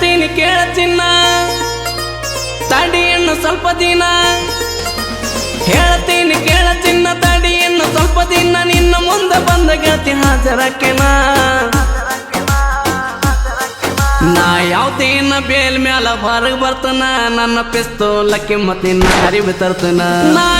ಕೇಳಚಿನ್ನ ಚಿನ್ನ. ತಾಡಿಯನ್ನು ಸ್ವಲ್ಪ ದಿನ. ಹೇಳ್ತೀನಿ ಕೇಳ ಚಿನ್ನ ಇನ್ನು ಸ್ವಲ್ಪ ದಿನ. ನಿನ್ನ ಮುಂದೆ ಬಂದ ಗೆಳತಿ ಹಾಜರಕ್ಕೆನ ನಾ. ಯಾವ್ದೇನ ಬೇಲ್ ಮ್ಯಾಲ ಹೊರಗೆ ಬರ್ತನ. ನನ್ನ ಪಿಸ್ತೂಲ ಮತ್ತಿನ್ನ ಅರಿವು ತರ್ತನ. ನಾ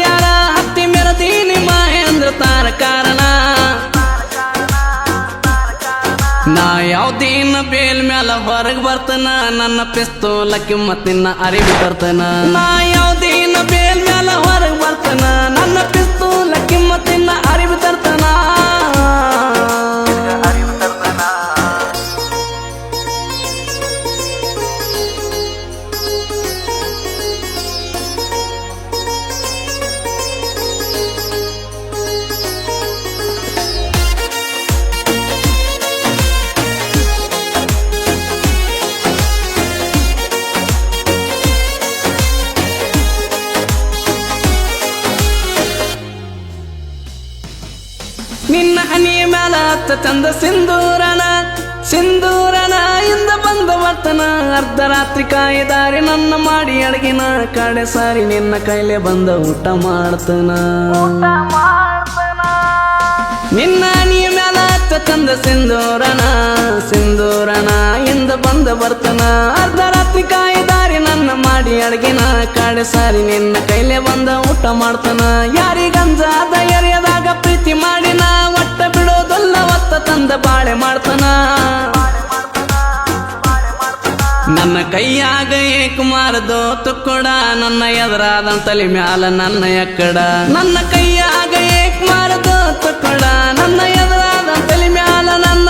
ನಾ ಯಾವ್ದೇನ ಬೇಲ್ ಮ್ಯಾಲ ಹೊರಗ್ ಬರ್ತನ, ನನ್ನ ಪಿಸ್ತೂಲ ಕಿಮ್ಮತ್ತಿನ ಅರಿವು ಬರ್ತನ ನಾ ಯಾವ್ದೇನ ಬೇಲ್ ಮ್ಯಾಲ ಹೊರಗ್ ಬರ್ತನ, ನನ್ನ ಪಿಸ್ತೂಲ ಕಿಮ್ಮತ್ತಿನ ಅರಿವು ತರ್ತನ. ಮ್ಯಾಲ ಚಂದ ಸಿಂಧೂರನ ಸಿಂಧೂರನ ಇಂದ ಬಂದ ವರ್ತನ. ಅರ್ಧರಾತ್ರಿ ಕಾಯಿದಾರಿ ನನ್ನ ಮಾಡಿ ಅಡಗಿನ ಕಡೆ ಸಾರಿ ನಿನ್ನ ಕೈಲೆ ಬಂದ ಊಟ ಮಾಡ್ತನ. ನಿನ್ನ ನೀ ಮ್ಯಾಲ ಚಂದ ಸಿಂಧೂರನ ಸಿಂಧೂರನ ಇಂದ ಬಂದ ಬರ್ತನ ಅರ್ಧರಾತ್ರಿ ಕಾಯಿದಾರಿ ನನ್ನ ಮಾಡಿ ಅಡಗಿನ ಕಡೆ ಸಾರಿ ನಿನ್ನ ಕೈಲೆ ಬಂದ ಊಟ ಮಾಡ್ತನ. ಯಾರಿಗಂಜಾದ ಎರೆಯದಾಗ ಕೈಯಾಗ ಏಕ ದೋತು ಕೊಡ ನನ್ನ ಎದುರಾದ ತಲೆ ಮ್ಯಾಲ ನನ್ನ ಎಕ್ಕಡ. ನನ್ನ ಕೈಯಾಗ ಏಕ ಮಾರದು ತುಕ್ಕೊಡ, ನನ್ನ ಎದುರಾದ ತಲೆ ಮ್ಯಾಲ ನನ್ನ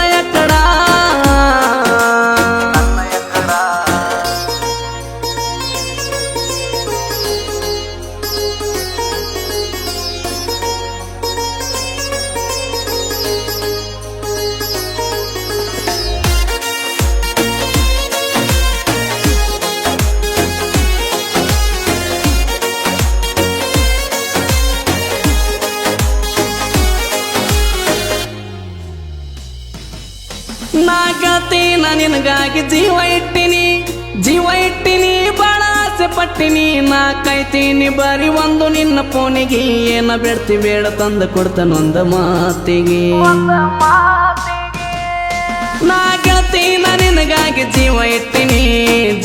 ನಾಗತೀನ ನಿನಗಾಗಿ ಜೀವ ಇಟ್ಟಿನಿ ಜೀವ ಇಟ್ಟಿನಿ ಬಾಳ ಆಸೆ ಪಟ್ಟಿನಿ. ನಾ ಕೈತೀನಿ ಬರೀ ಒಂದು ನಿನ್ನ ಫೋನಿಗೆ ಏನ ಬೆಡ್ತಿ ಬೇಡ ತಂದು ಕೊಡ್ತಾನೊಂದ ಮಾತಿಗೆ. ನಾ ಗೆಳತೀನ ನಿನಗಾಗಿ ಜೀವ ಇಟ್ಟಿನಿ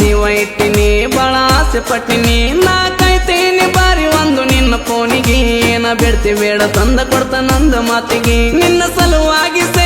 ಜೀವ ಇಟ್ಟಿನಿ ಬಾಳ ಆಸೆ ಪಟ್ಟಿನಿ. ನಾ ಕೈತೀನಿ ಬಾರಿ ಒಂದು ನಿನ್ನ ಫೋನಿಗೆ ಏನ ಬೆಡ್ತಿ ಬೇಡ ತಂದ ಕೊಡ್ತಾನಂದ ಮಾತಿಗೆ. ನಿನ್ನ ಸಲುವಾಗಿ ಸೇರಿನಿ